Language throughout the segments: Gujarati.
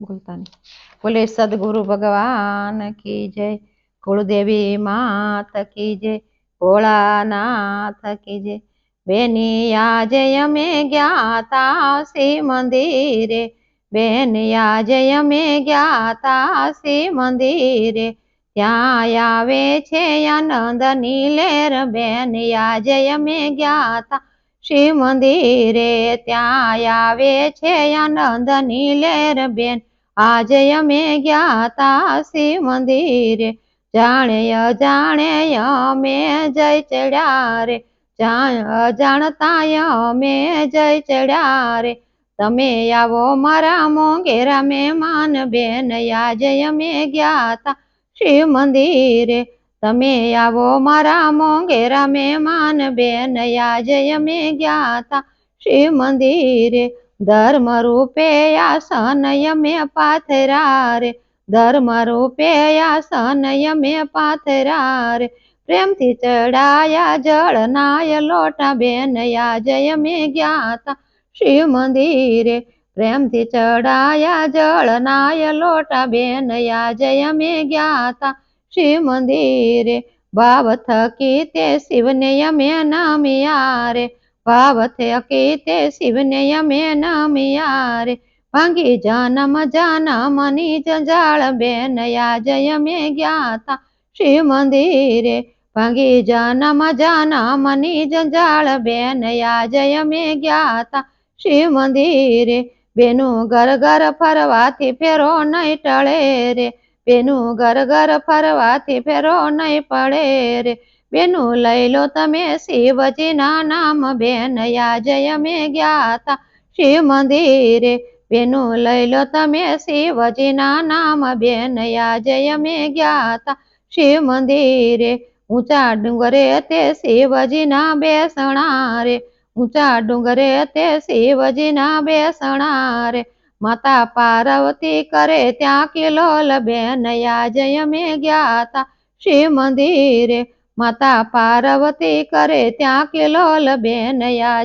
બોલતા નહીં બોલે, સદગુરુ ભગવાન કી જય, કુળદેવી માત કી જય, ભોળાનાથ કી જય. બેની આજે અમે ગયા તા શ્રી મંદિરે, બેન આજે અમે ગયા તા શ્રી મંદિરે. ત્યાં આવે છે આનંદ નીલેર, બેન આજે અમે ગયા તા શિવ મંદિરે ત્યાં આવે છે આનંદ નીલેર બેન. આજે અમે ગયા તા શિવ મંદિરે. જાણે અજાણે અમે જય ચડ્યા રે. જાણતા અમે જય ચડ્યા રે. તમે આવો મારા મોંઘેરા મહેમાન બેન. આજે અમે ગયા તા શિવ મંદિરે. તમે આવો મારા મોંઘેરા મહેમાન બેન આજે અમે ગયા તા શિવ મંદિરે. ધર્મ રૂપે આસન અમે પાથરા રે ધર્મ રૂપે આસન અમે પાથરા રે પ્રેમથી ચડાયા જળ નાય લોટા બેન આજે અમે ગયા તા શિવ મંદિરે. પ્રેમથી ચડાયા જળ નાય લોટા બેન આજે અમે ગયા તા શિવ મંદિરે ભાવ થકી તે શિવને અમે નમ્યા રે ભાવ થકી તે શિવને અમે નમ્યા રે ભાંગી જનમ જનમની જંજાળ બેન જય અમે ગયા તા શિવ મંદિરે? ભાંગી જનમ જનમની જંજાળ બેન જય અમે ગયા તા શિવ મંદિરે? બેનું ઘર ઘર ફરવાથી ફેરો નહીં ટળે રે? બેનું ઘર ઘર ફરવાથી ફેરો નહીં પડે રે. બેનું લઈ લો તમે શિવજીના નામ, બેન યાજ અમે ગયા તા શિવ મંદિરે બેનું લઈ લો તમે શિવજીના નામ, બેન યાજ અમે ગયા તા શિવ મંદિરે ઊંચા ડુંગરે તે શિવજીના બેસણા રે. ઊંચા ડુંગરે તે શિવજીના બેસણા રે. માતા પાર્વતી કરે ત્યાં કિલોલ બેન જય મે ગયા તા શિવ મંદિરે માતા પાર્વતી કરે ત્યાં કિલોલ બેન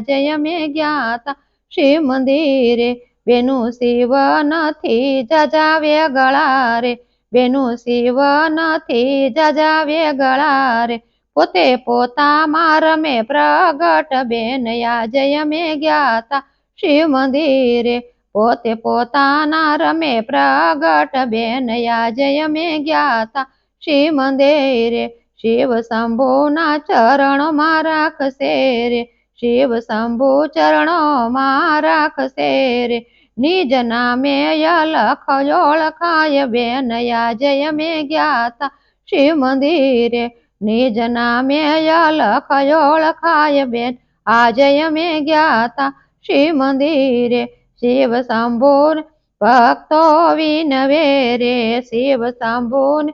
જય મે ગયા તા શિવ મંદિરે બેનું શિવ નથી જજાવે ગળા રે બેનું શિવ નથી જજાવે ગળા રે પોતે પોતામાં રમે પ્રગટ બેન જય મે ગયા તા શિવ મંદિરે પોતે પોતાના રમે પ્રગટ બેન આજે અમે ગયા તા શિવ મંદિરે શિવ શંભુના ચરણોમાં રાખશે રે. શિવ શંભુ ચરણોમાં રાખશે રે. નિજ નામે અલખ ઓળખાય બેન આજે અમે ગયા તા શિવ મંદિરે નિજ નામે અલખ ઓળખાય બેન. આજે અમે ગયા તા શિવ મંદિરે શિવ શંભુન ભક્તો વિનવે રે, શિવ શંભુન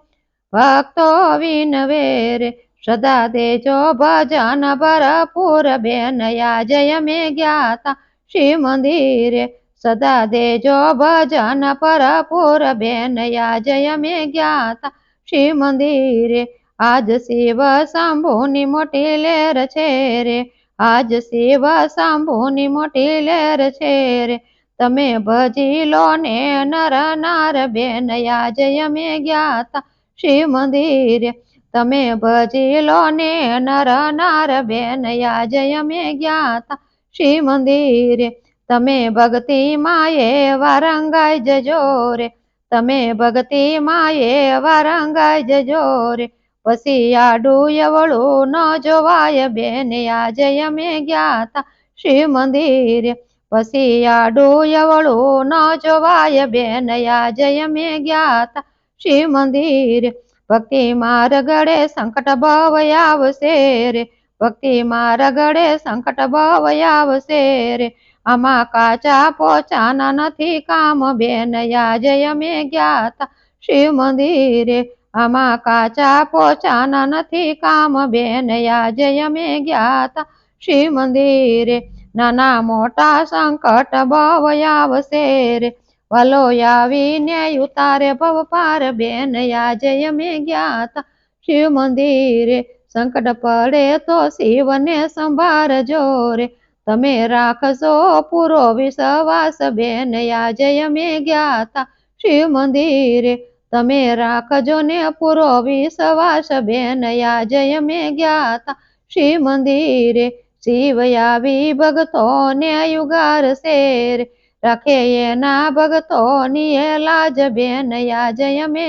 ભક્તો વિનવે રે. સદા દેજો ભજન ભરપૂર બેનયા જય મે જ્ઞાતા શિવ મંદિરે. સદા દેજો ભજન ભરપૂર બેનયા જય મે જ્ઞાતા શિવ મંદિરે. આજ શિવ શંભુની મોટી લેર છે રે. આજ શિવ શંભુની મોટી લેર છે રે. તમે ભજી લો ને નર નાર બેન આજે અમે ગયા તા શિવ મંદિરે. તમે ભજી લો ને નર નાર બેન આજે અમે ગયા તા શિવ મંદિરે. તમે ભક્તિ માએ વારંગાઈ જજો રે. તમે ભક્તિ માએ વારંગાઈ જજો રે. પછી આડું એવળું ન જોવાય બેન આજે અમે ગયા તા શિવ મંદિરે. પછી આડું એવળું ન જોવાય બેન જય અમે ગયા શિવ મંદિર ભક્તિ માર ગળે સંકટ ભવ આવશે રે. ભક્તિ માર ગળે સંકટ ભવ આવશે રે. આમાં કાચા પોચાના નથી કામ બેન જય મે ગયા શિવ મંદિરે આમાં કાચા પોચાના નથી કામ બેન જય મે ગયા શિવ મંદિરે નાના મોટા સંકટ ભવ આવશે રે વલો આવીને ઉતારે ભવ પાર બેન આજે અમે ગયા તા શિવ મંદિરે. સંકટ પડે તો શિવને સંભાળજો રે તમે રાખશો પૂરો વિશ્વાસ બેન આજે અમે ગયા તા શિવ મંદિરે. તમે રાખજો ને પૂરો વિશ્વાસ બેન આજે મેં ગયા તા શિવ મંદિરે. શિવ ભગતો ભગતોને યુગાર શેર. રાખે એના ભગતોની એ લાજ બેન યાજ અમે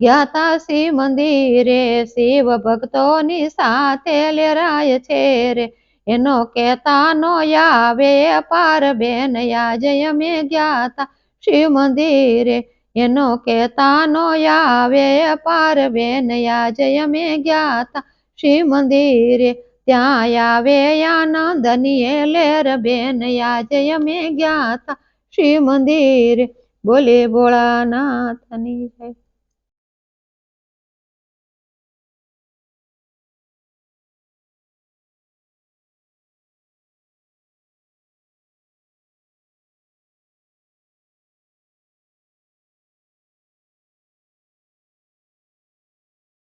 જ્ઞાતા શિવ મંદિરે શિવ ભક્તોની સાથે લેરાય છે રે એનો કેતાનો યાવે પાર બેન યાજ અમે ગયા તા શિવ મંદિરે. એનો કેતાનો યાવે પાર બેન યાજ અમે ગયા તા શિવ મંદિરે. ત્યાં આવે આનંદની લેર બેન જય મેં ગયા તા શિવ મંદિર બોલે ભોળાનાથની જય